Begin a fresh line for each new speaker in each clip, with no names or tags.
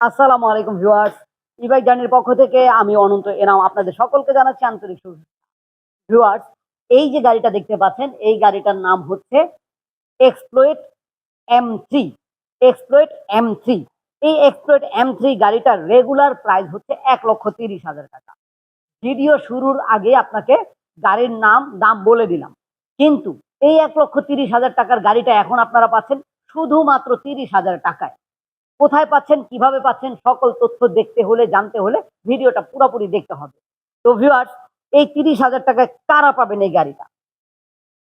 আসসালামু আলাইকুম ভিউয়ার্স ইবাই জার্নির পক্ষ থেকে আমি অনন্ত এনাম আপনাদের সকলকে জানাচ্ছি আন্তরিক ভিউয়ার্স, এই যে গাড়িটা দেখতে পাচ্ছেন, এই গাড়িটার নাম হচ্ছে exploit M three exploit M three এই এক্সপ্লোয়েট এম থ্রি গাড়িটার রেগুলার প্রাইস হচ্ছে এক লক্ষ তিরিশ হাজার টাকা। ভিডিও শুরুর আগে আপনাকে গাড়ির নাম, দাম বলে দিলাম। কিন্তু এই এক লক্ষ তিরিশ হাজার টাকার গাড়িটা এখন আপনারা পাচ্ছেন শুধুমাত্র তিরিশ হাজার টাকায়। কোথায় পাচ্ছেন, কীভাবে পাচ্ছেন, সকল তথ্য দেখতে হলে, জানতে হলে ভিডিওটা পুরোপুরি দেখতে হবে। তো ভিউয়ার্স এই তিরিশ হাজার টাকায় কারা পাবেন এই গাড়িটা?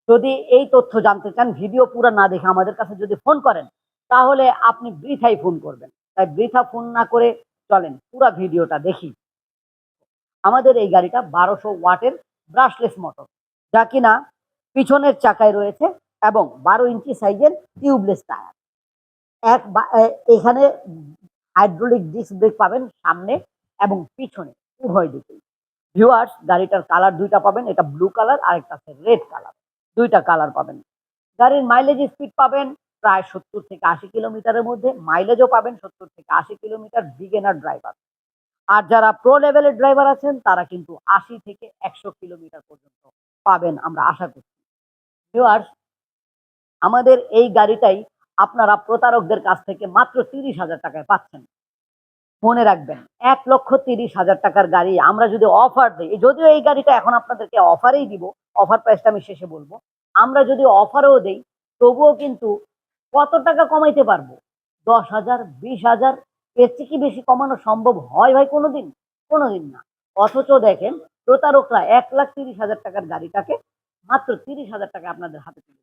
যদি এই তথ্য জানতে চান, ভিডিও পুরো না দেখে আমাদের কাছে যদি ফোন করেন, তাহলে আপনি বৃথাই ফোন করবেন। তাই বৃথা ফোন না করে চলেন, পুরো ভিডিওটা দেখি। আমাদের এই গাড়িটা বারোশো ওয়াটের ব্রাশলেস মোটর যা কিনা পিছনের চাকায় রয়েছে এবং বারো ইঞ্চি সাইজের টিউবলেস টায়ার এক এখানে হাইড্রোলিক ডিস্ক ব্রেক পাবেন সামনে এবং পিছনে, উভয় দিকেই। ভিউয়ার্স গাড়িটার কালার দুইটা পাবেন, এটা ব্লু কালার আর একটা আছে রেড কালার দুইটা কালার পাবেন। গাড়ির মাইলেজ স্পিড পাবেন প্রায় সত্তর থেকে আশি কিলোমিটারের মধ্যে। মাইলেজও পাবেন সত্তর থেকে আশি কিলোমিটার বিগেনার ড্রাইভার আর যারা প্রো লেভেলের ড্রাইভার আছেন, তারা কিন্তু আশি থেকে একশো কিলোমিটার পর্যন্ত পাবেন আমরা আশা করছি। ভিউয়ার্স আমাদের এই গাড়িটাই আপনারা প্রতারকদের কাছ থেকে মাত্র তিরিশ হাজার টাকায় পাচ্ছেন। মনে রাখবেন, এক লক্ষ তিরিশ হাজার টাকার গাড়ি আমরা যদি অফার দিই যদিও এই গাড়িটা এখন আপনাদেরকে অফারেই দিব অফার প্রাইসটা আমি শেষে বলব, আমরা যদি অফারও দেই, তবুও কিন্তু কত টাকা কমাইতে পারব? দশ হাজার, বিশ হাজার, এর থেকে বেশি কমানো সম্ভব হয় ভাই কোনোদিন? কোনোদিন না। অথচ দেখেন, প্রতারকরা এক লাখ তিরিশ হাজার টাকার গাড়িটাকে মাত্র তিরিশ হাজার টাকা আপনাদের হাতে তুলে।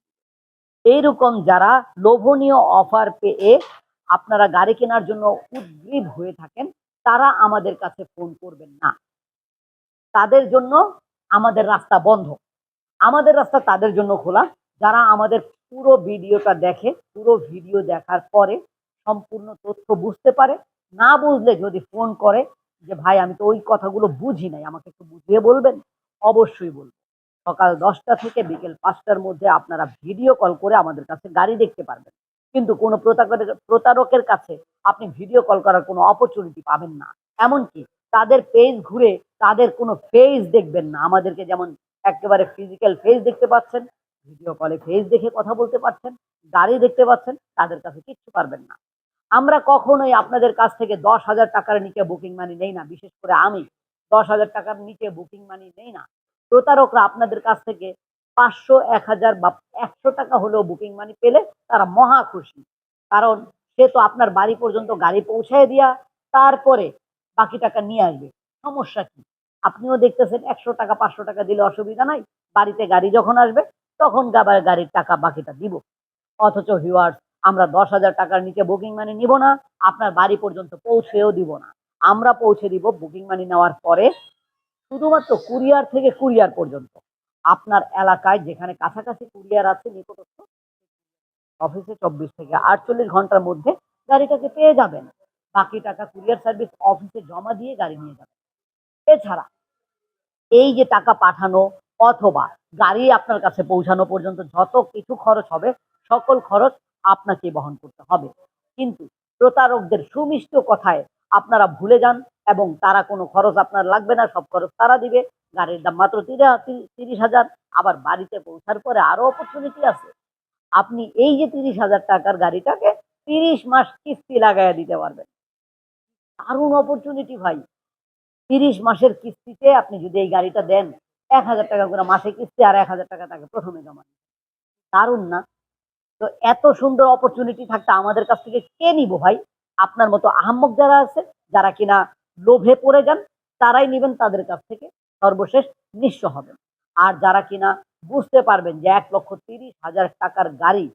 এইরকম যারা লোভনীয় অফার পেয়ে আপনারা গাড়ি কেনার জন্য উদ্গ্রীব হয়ে থাকেন, তারা আমাদের কাছে ফোন করবেন না। তাদের জন্য আমাদের রাস্তা বন্ধ। আমাদের রাস্তা তাদের জন্য খোলা। যারা আমাদের পুরো ভিডিওটা দেখে, পুরো ভিডিও দেখার পরে সম্পূর্ণ তথ্য বুঝতে পারে, না বুঝলে যদি ফোন করে যে, ভাই, আমি তো ওই কথাগুলো বুঝি নাই, আমাকে একটু বুঝিয়ে বলবেন? অবশ্যই বলব। সকাল দশটা থেকে বিকেল পাঁচটার মধ্যে আপনারা ভিডিও কল করে আমাদের কাছে গাড়ি দেখতে পারবেন। কিন্তু কোনো প্রতারকের প্রতারকের কাছে আপনি ভিডিও কল করার কোনো অপরচুনিটি পাবেন না। এমনকি তাদের পেজ ঘুরে তাদের কোনো ফেস দেখবেন না। আমাদেরকে যেমন একেবারে ফিজিক্যাল ফেস দেখতে পাচ্ছেন ভিডিও কলে ফেস দেখে কথা বলতে পারছেন, গাড়ি দেখতে পাচ্ছেন, তাদের কাছে কিচ্ছু পারবেন না। আমরা কখনোই আপনাদের কাছ থেকে দশ হাজার টাকার নিচে বুকিং মানি নেই না। বিশেষ করে আমি দশ হাজার টাকার নিচে বুকিং মানি নেই না। প্রতারকরা আপনাদের কাছ থেকে পাঁচশো, এক হাজার বা একশো টাকা হলেও বুকিং মানি পেলে তারা মহা খুশি। কারণ সে তো আপনার বাড়ি পর্যন্ত গাড়ি পৌঁছায় দিয়া তারপরে বাকি টাকা নিয়ে আসবে। সমস্যা কি? আপনিও দেখতেছেন একশো টাকা, পাঁচশো টাকা দিলে অসুবিধা নাই। বাড়িতে গাড়ি যখন আসবে, তখন আবার গাড়ির টাকা বাকিটা দিব। অথচ ভিউয়ার্স আমরা দশ হাজার টাকার নিচে বুকিং মানি নিব না, আপনার বাড়ি পর্যন্ত পৌঁছেও দিব না। আমরা পৌঁছে দিব বুকিং মানি নেওয়ার পরে শুধুমাত্র কুরিয়ার থেকে কুরিয়ার পর্যন্ত। আপনার এলাকায় যেখানে কাছাকাছি কুরিয়ার আছে, নিকটস্থ, অফিসে চব্বিশ থেকে আটচল্লিশ ঘণ্টার মধ্যে গাড়িটাকে পেয়ে যাবেন। বাকি টাকা কুরিয়ার সার্ভিস অফিসে জমা দিয়ে গাড়ি নিয়ে যাবেন। এছাড়া এই যে টাকা পাঠানো অথবা গাড়ি আপনার কাছে পৌঁছানো পর্যন্ত যত কিছু খরচ হবে, সকল খরচ আপনাকে বহন করতে হবে। কিন্তু প্রতারকদের সুমিষ্ট কথায় আপনারা ভুলে যান এবং তারা কোনো খরচ আপনার লাগবে না, সব খরচ তারা দিবে। গাড়ির দাম মাত্র তিরিশ হাজার, আবার বাড়িতে পৌঁছার পরে আরও অপরচুনিটি আছে। আপনি এই যে তিরিশ হাজার টাকার গাড়িটাকে তিরিশ মাস কিস্তি লাগাইয়া দিতে পারবেন। দারুণ অপরচুনিটি ভাই। তিরিশ মাসের কিস্তিতে আপনি যদি এই গাড়িটা দেন, এক হাজার টাকা করে মাসে কিস্তি আর এক হাজার টাকা তাকে প্রথমে জমা দারুণ না? তো এত সুন্দর অপরচুনিটি থাকতে আমাদের কাছ থেকে কে নিব ভাই? আপনার মতো আহাম্মক যারা আছে, যারা কিনা লোভে পড়ে যান, তারাই নেবেন তাদের কাছ থেকে, সর্বশেষ নিঃস্ব হবেন। আর যারা কিনা বুঝতে পারবেন যে এক লক্ষ তিরিশ হাজার টাকার গাড়ি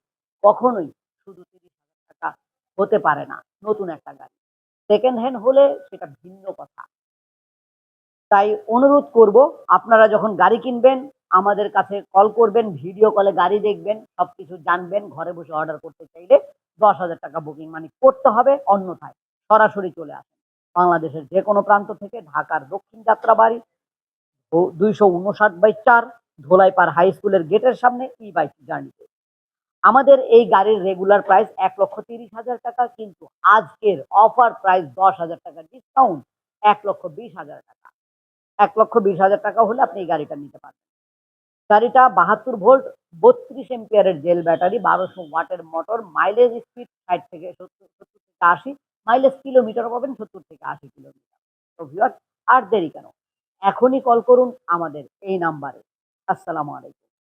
কখনোই শুধু তিরিশ হাজার টাকা হতে পারে না, নতুন একটা গাড়ি। সেকেন্ড হ্যান্ড হলে সেটা ভিন্ন কথা। তাই অনুরোধ করব, আপনারা যখন গাড়ি কিনবেন, আমাদের কাছে কল করবেন, ভিডিও কলে গাড়ি দেখবেন, সবকিছু জানবেন, ঘরে বসে অর্ডার করতে চাইলে দশ হাজার টাকা বুকিং মানে করতে হবে, অন্যথায় সরাসরি চলে আসেন। বাংলাদেশের যে কোনো প্রান্ত থেকে ঢাকার দক্ষিণ যাত্রাবাড়ি দুইশো উনষাট বাই চার ধোলাইপাড় হাই স্কুলের গেটের সামনে ই বাইক জার্নিতে আমাদের এই গাড়ির রেগুলার প্রাইস এক লক্ষ তিরিশ হাজার টাকা, কিন্তু আজকের অফার প্রাইস দশ হাজার টাকা ডিসকাউন্ট এক লক্ষ বিশ হাজার টাকা। এক লক্ষ বিশ হাজার টাকা হলে আপনি এই গাড়িটা নিতে পারবেন। গাড়িটা বাহাত্তর ভোল্ট, বত্রিশ এম্পিয়ারের জেল ব্যাটারি, বারোশো ওয়াটের মোটর মাইলেজ স্পিড ষাট থেকে সত্তর সত্তর থেকে আশি মাইলেজ কিলোমিটার পাবেন সত্তর থেকে আশি কিলোমিটার। তো ভিউয়ার্স আর দেরি কেন? এখনই কল করুন আমাদের এই নাম্বারে আসসালামু আলাইকুম।